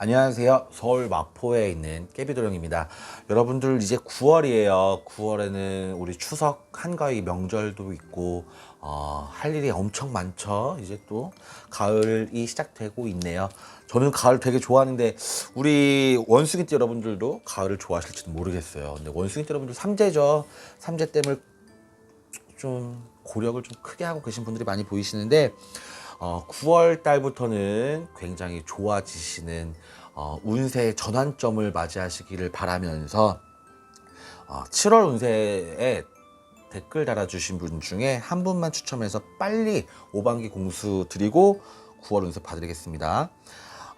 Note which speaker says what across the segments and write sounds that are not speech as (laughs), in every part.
Speaker 1: 안녕하세요. 서울 마포에 있는 깨비도령입니다. 여러분들 이제 9월이에요. 9월에는 우리 추석 한가위 명절도 있고 어, 할 일이 엄청 많죠. 이제 또 가을이 시작되고 있네요. 저는 가을 되게 좋아하는데 우리 원숭이 띠 여러분들도 가을을 좋아하실지도 모르겠어요. 근데 원숭이 띠 여러분들 삼재죠. 삼재 땜을 좀 고력을 좀 크게 하고 계신 분들이 많이 보이시는데 어, 9월 달부터는 굉장히 좋아지시는 어, 운세 전환점을 맞이하시기를 바라면서 어, 7월 운세에 댓글 달아주신 분 중에 한 분만 추첨해서 빨리 5반기 공수 드리고 9월 운세 봐드리겠습니다.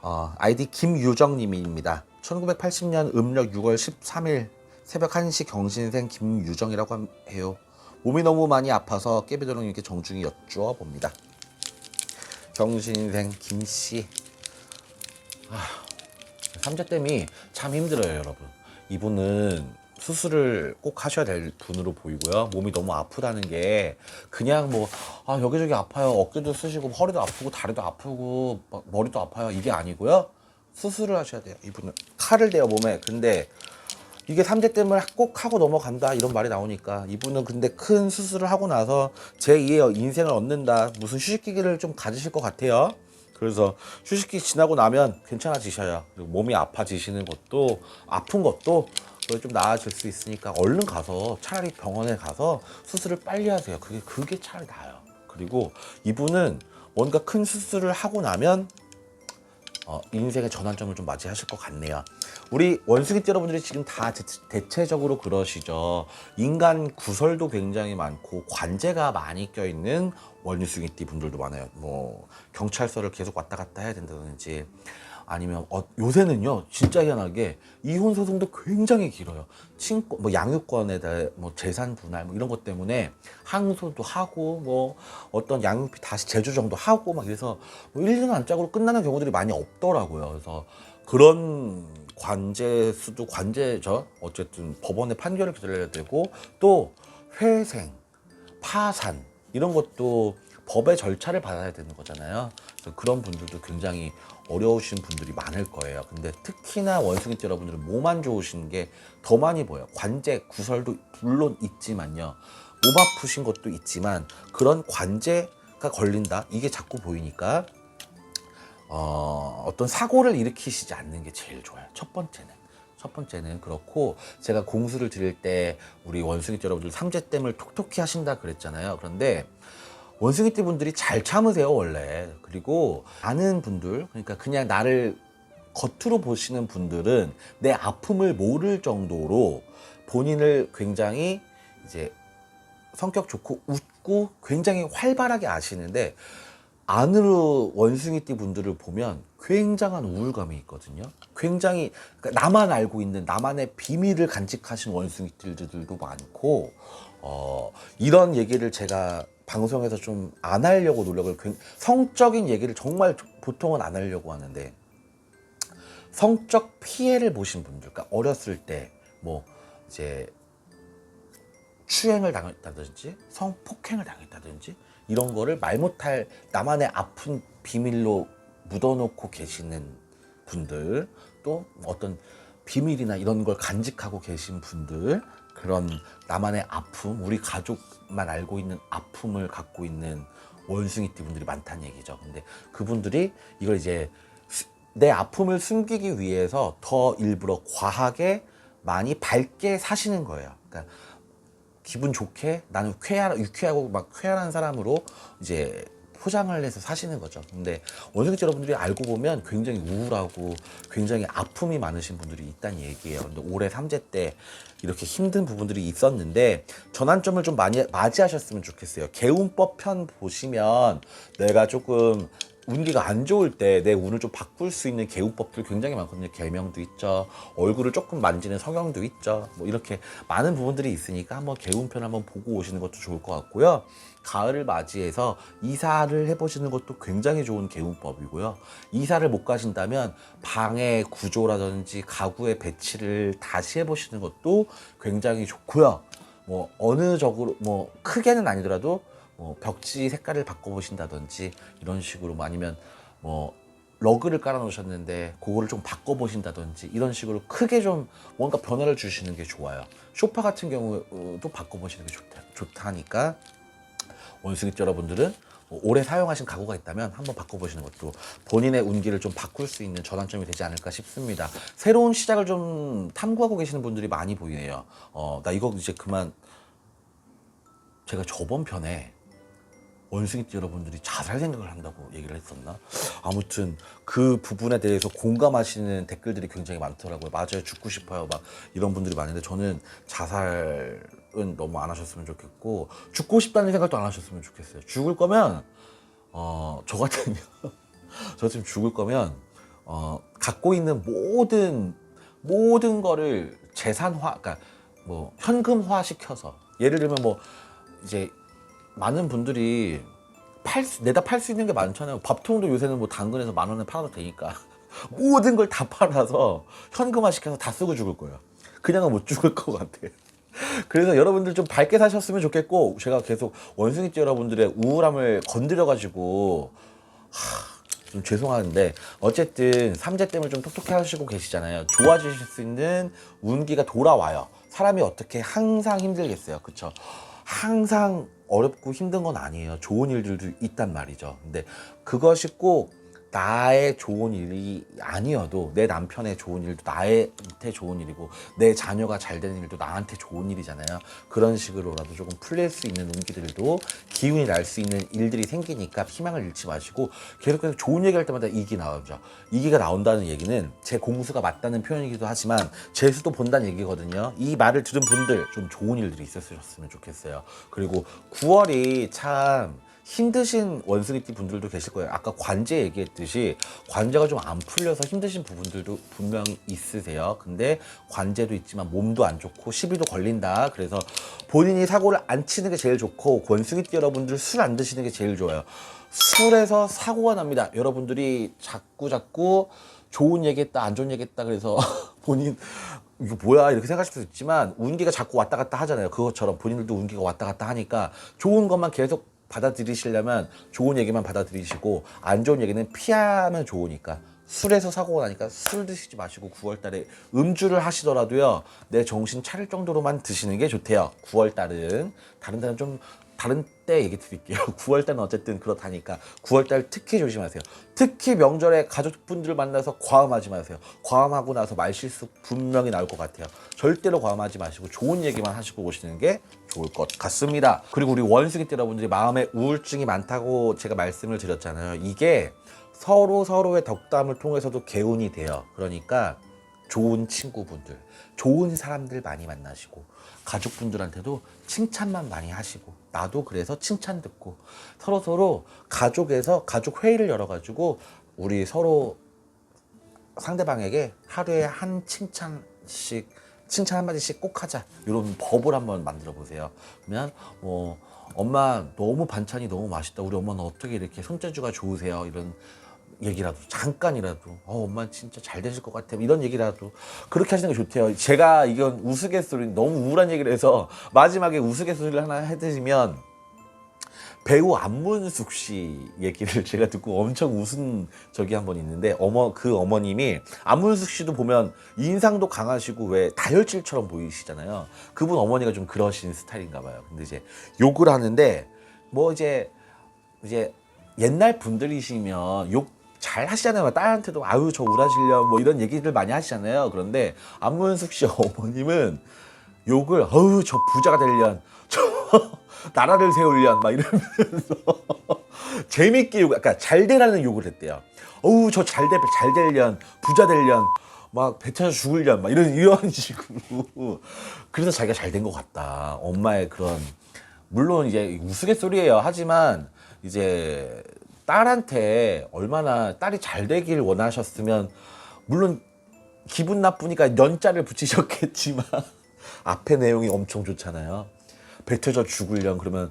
Speaker 1: 어, 아이디 김유정님입니다. 1980년 음력 6월 13일 새벽 1시 경신생 김유정이라고 함- 해요. 몸이 너무 많이 아파서 깨비도령님께 정중히 여쭈어 봅니다. 경신생 김씨. 아, 삼재댐이 참 힘들어요, 여러분. 이분은 수술을 꼭 하셔야 될 분으로 보이고요. 몸이 너무 아프다는 게 그냥 뭐, 아, 여기저기 아파요. 어깨도 쓰시고, 허리도 아프고, 다리도 아프고, 막 머리도 아파요. 이게 아니고요. 수술을 하셔야 돼요. 이분은 칼을 대요, 몸에. 근데 이게 삼재댐을 꼭 하고 넘어간다 이런 말이 나오니까 이분은 근데 큰 수술을 하고 나서 제2의 인생을 얻는다. 무슨 휴식기를 좀 가지실 것 같아요. 그래서 휴식기 지나고 나면 괜찮아지셔요. 몸이 아파지시는 것도 아픈 것도 좀 나아질 수 있으니까 얼른 가서 차라리 병원에 가서 수술을 빨리 하세요. 그게 그게 차라리 나아요. 그리고 이분은 뭔가 큰 수술을 하고 나면 어, 인생의 전환점을 좀 맞이하실 것 같네요. 우리 원숭이 띠 여러분들이 지금 다 대, 대체적으로 그러시죠. 인간 구설도 굉장히 많고 관제가 많이 껴있는 원숭이 띠 분들도 많아요. 뭐 경찰서를 계속 왔다 갔다 해야 된다든지 아니면 어, 요새는요 진짜 희한하게 이혼 소송도 굉장히 길어요. 친권 뭐 양육권에 대해 뭐 재산 분할 뭐 이런 것 때문에 항소도 하고 뭐 어떤 양육비 다시 재조정도 하고 막 이래서 뭐 1년 안짝으로 끝나는 경우들이 많이 없더라고요. 그래서 그런 관제 수도 관제죠. 어쨌든 법원의 판결을 기다려야 되고 또 회생, 파산 이런 것도 법의 절차를 받아야 되는 거잖아요. 그래서 그런 분들도 굉장히 어려우신 분들이 많을 거예요. 근데 특히나 원숭이띠 여러분들은 몸안 좋으신 게 더 많이 보여요. 관제, 구설도 물론 있지만요. 몸 아프신 것도 있지만 그런 관제가 걸린다. 이게 자꾸 보이니까 어, 어떤 사고를 일으키시지 않는 게 제일 좋아요. 첫 번째는. 첫 번째는 그렇고 제가 공수를 드릴 때 우리 원숭이띠 여러분들 삼재댐을 톡톡히 하신다 그랬잖아요. 그런데 원숭이 띠 분들이 잘 참으세요 원래. 그리고 아는 분들 그러니까 그냥 나를 겉으로 보시는 분들은 내 아픔을 모를 정도로 본인을 굉장히 이제 성격 좋고 웃고 굉장히 활발하게 아시는데 안으로 원숭이띠 분들을 보면 굉장한 우울감이 있거든요. 굉장히 그러니까 나만 알고 있는 나만의 비밀을 간직하신 원숭이띠들도 많고 어, 이런 얘기를 제가 방송에서 좀 안 하려고 노력을 굉- 성적인 얘기를 정말 보통은 안 하려고 하는데 성적 피해를 보신 분들, 그러니까 어렸을 때 뭐 이제 추행을 당했다든지 성폭행을 당했다든지 이런 거를 말 못할 나만의 아픈 비밀로 묻어놓고 계시는 분들 또 어떤 비밀이나 이런 걸 간직하고 계신 분들 그런 나만의 아픔 우리 가족만 알고 있는 아픔을 갖고 있는 원숭이띠 분들이 많다는 얘기죠. 근데 그분들이 이걸 이제 수- 내 아픔을 숨기기 위해서 더 일부러 과하게 많이 밝게 사시는 거예요. 그러니까 기분 좋게 나는 쾌활, 유쾌하고 막 쾌활한 사람으로 이제 포장을 해서 사시는 거죠. 근데 원숭이띠 여러분들이 알고 보면 굉장히 우울하고 굉장히 아픔이 많으신 분들이 있다는 얘기예요. 근데 올해 삼재 때 이렇게 힘든 부분들이 있었는데 전환점을 좀 많이 맞이하셨으면 좋겠어요. 개운법 편 보시면 내가 조금 운기가 안 좋을 때 내 운을 좀 바꿀 수 있는 개우법들 굉장히 많거든요. 계명도 있죠. 얼굴을 조금 만지는 성형도 있죠. 뭐 이렇게 많은 부분들이 있으니까 한번 개운편 한번 보고 오시는 것도 좋을 것 같고요. 가을을 맞이해서 이사를 해보시는 것도 굉장히 좋은 개운법이고요. 이사를 못 가신다면 방의 구조라든지 가구의 배치를 다시 해보시는 것도 굉장히 좋고요. 뭐 어느 적으로 뭐 크게는 아니더라도 뭐 벽지 색깔을 바꿔보신다든지 이런 식으로 뭐 아니면 뭐 러그를 깔아 놓으셨는데 그거를 좀 바꿔 보신다든지 이런 식으로 크게 좀 뭔가 변화를 주시는 게 좋아요. 소파 같은 경우도 바꿔 보시는 게 좋다, 좋다니까 원숭이 여러분들은 뭐 오래 사용하신 가구가 있다면 한번 바꿔보시는 것도 본인의 운기를 좀 바꿀 수 있는 전환점이 되지 않을까 싶습니다. 새로운 시작을 좀 탐구하고 계시는 분들이 많이 보이네요. 어, 나 이거 이제 그만 제가 저번 편에 원숭이띠 여러분들이 자살 생각을 한다고 얘기를 했었나? 아무튼 그 부분에 대해서 공감하시는 댓글들이 굉장히 많더라고요. 맞아요, 죽고 싶어요. 막 이런 분들이 많은데 저는 자살은 너무 안 하셨으면 좋겠고 죽고 싶다는 생각도 안 하셨으면 좋겠어요. 죽을 거면 어, 저 같으면 (laughs) 저 지금 죽을 거면 어, 갖고 있는 모든 모든 거를 재산화, 그러니까 뭐 현금화 시켜서 예를 들면 뭐 이제 많은 분들이 팔 수, 내다 팔 수 있는 게 많잖아요. 밥통도 요새는 뭐 당근에서 만 원에 팔아도 되니까 (laughs) 모든 걸 다 팔아서 현금화 시켜서 다 쓰고 죽을 거예요. 그냥은 못 죽을 것 같아. (laughs) 그래서 여러분들 좀 밝게 사셨으면 좋겠고 제가 계속 원숭이띠 여러분들의 우울함을 건드려가지고 하, 좀 죄송한데 어쨌든 삼재 때문에 좀 똑똑해 하시고 계시잖아요. 좋아지실 수 있는 운기가 돌아와요. 사람이 어떻게 항상 힘들겠어요. 그쵸? 항상 어렵고 힘든 건 아니에요. 좋은 일들도 있단 말이죠. 근데 그것이 꼭 나의 좋은 일이 아니어도 내 남편의 좋은 일도 나한테 좋은 일이고 내 자녀가 잘 되는 일도 나한테 좋은 일이잖아요. 그런 식으로라도 조금 풀릴 수 있는 운기들도 기운이 날 수 있는 일들이 생기니까 희망을 잃지 마시고 계속해서 좋은 얘기할 때마다 이기 나오죠. 이기가 나온다는 얘기는 제 공수가 맞다는 표현이기도 하지만 재수도 본다는 얘기거든요. 이 말을 들은 분들 좀 좋은 일들이 있었으면 좋겠어요. 그리고 9월이 참 힘드신 원숭이띠 분들도 계실 거예요. 아까 관제 얘기했듯이 관제가 좀 안 풀려서 힘드신 부분들도 분명히 있으세요. 근데 관제도 있지만 몸도 안 좋고 시비도 걸린다. 그래서 본인이 사고를 안 치는 게 제일 좋고 원숭이띠 여러분들 술 안 드시는 게 제일 좋아요. 술에서 사고가 납니다. 여러분들이 자꾸 자꾸 좋은 얘기했다 안 좋은 얘기했다 그래서 (laughs) 본인 이거 뭐야 이렇게 생각하실 수 있지만 운기가 자꾸 왔다 갔다 하잖아요. 그것처럼 본인들도 운기가 왔다 갔다 하니까 좋은 것만 계속 받아들이시려면 좋은 얘기만 받아들이시고 안 좋은 얘기는 피하면 좋으니까. 술에서 사고가 나니까 술 드시지 마시고 9월 달에 음주를 하시더라도요 내 정신 차릴 정도로만 드시는 게 좋대요. 9월 달은. 다른 달은 좀 다른 때 얘기 드릴게요. (laughs) 9월 달은 어쨌든 그렇다니까. 9월 달 특히 조심하세요. 특히 명절에 가족분들 만나서 과음하지 마세요. 과음하고 나서 말실수 분명히 나올 것 같아요. 절대로 과음하지 마시고 좋은 얘기만 하시고 오시는 게 좋을 것 같습니다. 그리고 우리 원숭이 때 여러분들이 마음에 우울증이 많다고 제가 말씀을 드렸잖아요. 이게 서로 서로의 덕담을 통해서도 개운이 돼요. 그러니까 좋은 친구분들, 좋은 사람들 많이 만나시고 가족분들한테도 칭찬만 많이 하시고 나도 그래서 칭찬 듣고 서로 서로 가족에서 가족 회의를 열어가지고 우리 서로 상대방에게 하루에 한 칭찬씩 칭찬 한마디씩 꼭 하자. 이런 법을 한번 만들어 보세요. 그러면 뭐 엄마 너무 반찬이 너무 맛있다. 우리 엄마는 어떻게 이렇게 손재주가 좋으세요? 이런 얘기라도 잠깐이라도. 어 엄마 진짜 잘 되실 것 같아 이런 얘기라도. 그렇게 하시는 게 좋대요. 제가 이건 우스갯소리 너무 우울한 얘기를 해서 마지막에 우스갯소리를 하나 해드리면 배우 안문숙 씨 얘기를 (laughs) 제가 듣고 엄청 웃은 적이 한 번 있는데 어머 그 어머님이 안문숙 씨도 보면 인상도 강하시고 왜 다혈질처럼 보이시잖아요. 그분 어머니가 좀 그러신 스타일인가 봐요. 근데 이제 욕을 하는데 뭐 이제 이제 옛날 분들이시면 욕 잘 하시잖아요. 딸한테도 아유 저 우라질려 뭐 이런 얘기들 많이 하시잖아요. 그런데 안문숙 씨 (laughs) 어머님은 욕을 어우 저 부자가 되려면 저 나라를 세우려면 막 이러면서 (laughs) 재밌게 욕, 그러니까 잘 되라는 욕을 했대요. 어우 저 잘 되, 잘 되려면 부자 되려면 막 배쳐서 죽으려면 막 이런 이런 (laughs) 식으로 그래서 자기가 잘 된 것 같다. 엄마의 그런 물론 이제 우스갯소리예요. 하지만 이제 딸한테 얼마나 딸이 잘 되길 원하셨으면 물론 기분 나쁘니까 연자를 붙이셨겠지만 (laughs) 앞에 내용이 엄청 좋잖아요. 배 터져 죽으련 그러면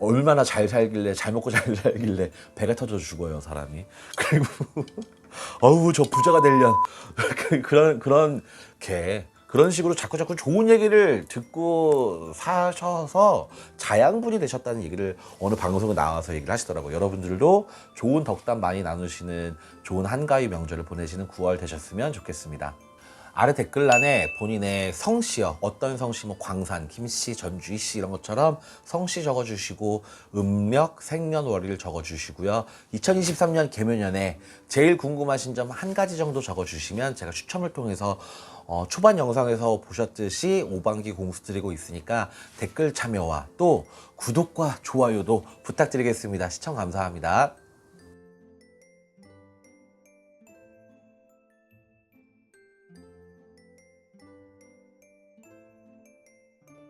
Speaker 1: 얼마나 잘 살길래 잘 먹고 잘 살길래 배가 터져 죽어요 사람이 (laughs) 그리고 어우 저 부자가 되련 (laughs) 그런 그런 게 그런 식으로 자꾸 자꾸 좋은 얘기를 듣고 사셔서 자양분이 되셨다는 얘기를 어느 방송에 나와서 얘기를 하시더라고요. 여러분들도 좋은 덕담 많이 나누시는 좋은 한가위 명절을 보내시는 9월 되셨으면 좋겠습니다. 아래 댓글란에 본인의 성씨요. 어떤 성씨, 뭐 광산, 김씨, 전주희 씨 이런 것처럼 성씨 적어주시고 음력, 생년월일 적어주시고요. 2023년 개묘년에 제일 궁금하신 점 한 가지 정도 적어주시면 제가 추첨을 통해서 어, 초반 영상에서 보셨듯이 5반기 공수 드리고 있으니까 댓글 참여와 또 구독과 좋아요도 부탁드리겠습니다. 시청 감사합니다.